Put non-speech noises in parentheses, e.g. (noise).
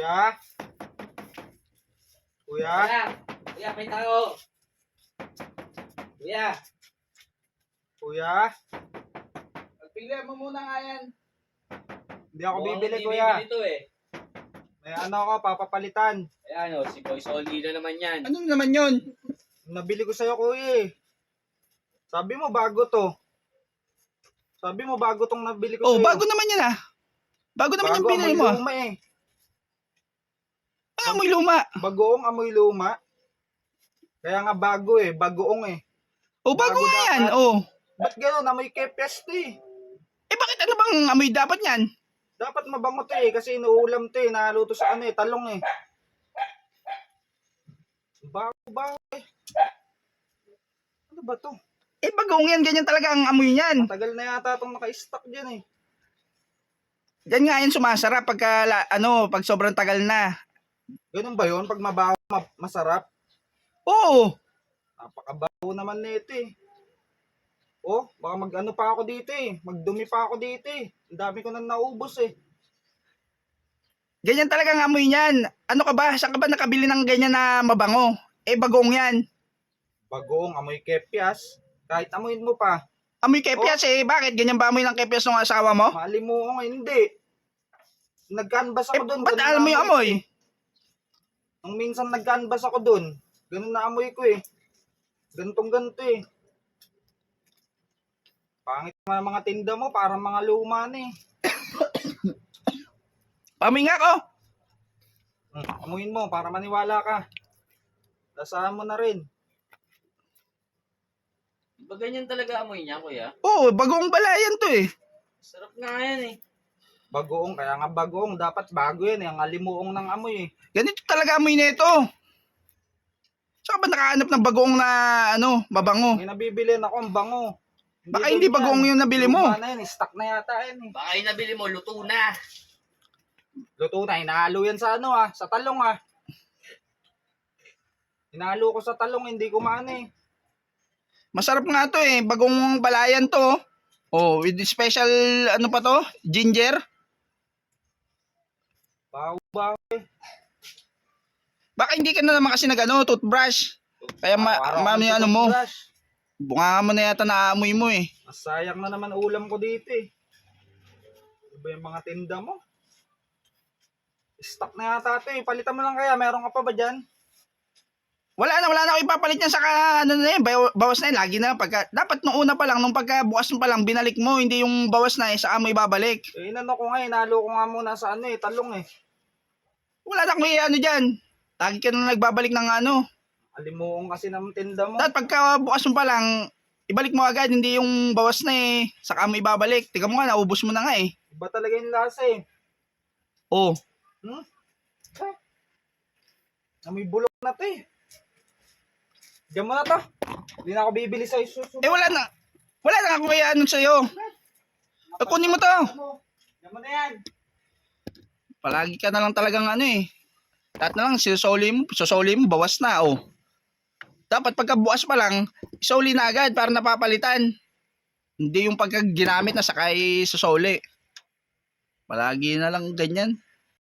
Kuya? Kuya? Kuya! Kuya, may tao! Kuya! Kuya? Pagpili mo muna nga yan. Hindi ako Mukhang bibili, hindi kuya. bibili to eh. May ano ako, papapalitan. Ayan o, si Boy Soldi na naman yan. Ano naman yun? Nabili ko sa'yo, kuya eh. Sabi mo, bago to. Sabi mo, bago tong nabili ko Oh, sa'yo. bago naman yan ah. Bago naman yung Bago, binili mo. ah. luma eh. Amoy luma? Bagoong amoy luma. Kaya nga bago eh, bagoong eh. Oh, bago, Bago nga yan. dapat. Oh. Ba't gano'n? Amoy kepes to eh. Eh bakit ano bang amoy dapat yan? Dapat mabango to eh, kasi inuulam to eh, naluto sa ano eh, talong eh. Bago ba eh? Ano ba to? Eh bagong yan, ganyan talaga ang amoy niyan. Matagal na yata itong naka-stock dyan eh. Yan nga yan sumasarap pagka ano, pag sobrang tagal na. Ganun ba yun? Pag mabaho, ma- masarap? Oo. Napakabaho naman nito eh. Oh, baka mag-ano pa ako dito eh. Magdumi pa ako dito eh. Ang dami ko nang naubos eh. Ganyan talaga ang amoy niyan. Ano ka ba? Saan ka ba nakabili ng ganyan na mabango? Eh bagong yan. Bagoong amoy kepyas. Kahit amoyin mo pa. Amoy kepias eh. Bakit? Ganyan ba amoy ng kepias ng asawa mo? Malimuong hindi. Nag-canvas Eh, ako doon. ba't ganun alam mo yung amoy? Nung minsan nag-canvas ako doon. Ganun na amoy ko eh. Gantong ganto eh. Pangit ang mga tinda mo, parang mga luma na eh. (coughs) Amoy nga ko. Hmm, amuyin mo para maniwala ka. Tasahan mo na rin. Ba ganyan talaga amoy niya, kuya? Oo, bagong balayan to eh. Sarap nga yan eh. Bagoong, kaya nga bagoong. Dapat bago yan. Ang alimuong ng amoy eh. Ganito talaga amoy nito. Saan ba nakahanap ng bagong na ano, mabango? May nabibili na ako ang bango. Baka hindi bagong yung nabili mo. Luma na yan, stock na yata yan eh. Baka yung nabili mo, luto na. Luto na, hinahalo yan sa ano ah, sa talong ah. Hinahalo ko sa talong, hindi ko maano eh. Masarap nga to eh, bagong balayan to. Oh, with special ano pa to? Ginger. Baho ba? Baka hindi ka na naman kasi nagano, toothbrush. Kaya ma, ma ano mo, bunga mo na yata naamoy mo eh. Masayang na naman ulam ko dito eh. Ano ba yung mga tinda mo? Stock na yata ito eh. Palitan mo lang kaya. Meron ka pa ba dyan? Wala na, wala na ako ipapalit niyan sa ano na yun, baw- bawas na yun, lagi na. Pagka, dapat nung una pa lang, nung pagka bukas mo pa lang, binalik mo, hindi yung bawas na eh, sa amoy babalik. Eh, inano ko nga eh. Nalo ko nga muna sa ano eh. Talong eh. Wala na akong ano dyan. Lagi ka na nagbabalik ng ano. Alimuong kasi ng tinda mo. Dapat pagka bukas mo pa lang, ibalik mo agad, hindi yung bawas na eh, sa amoy babalik. Tika mo nga, naubos mo na nga eh. Iba talaga yung lasa eh. Oh, Hmm? Na may bulok na to eh. Diyan mo na to. Hindi na ako bibili sa isusunod. eh wala na. Wala na ako kaya ano sa'yo. Eh, kunin mo to. Diyan mo na yan. Palagi ka na lang talagang ano eh. Lahat na lang, sinusoli mo, susoli mo, bawas na, oh. Dapat pagka bukas pa lang, isoli na agad para napapalitan. Hindi yung pagka ginamit na sakay susoli. Palagi na lang ganyan.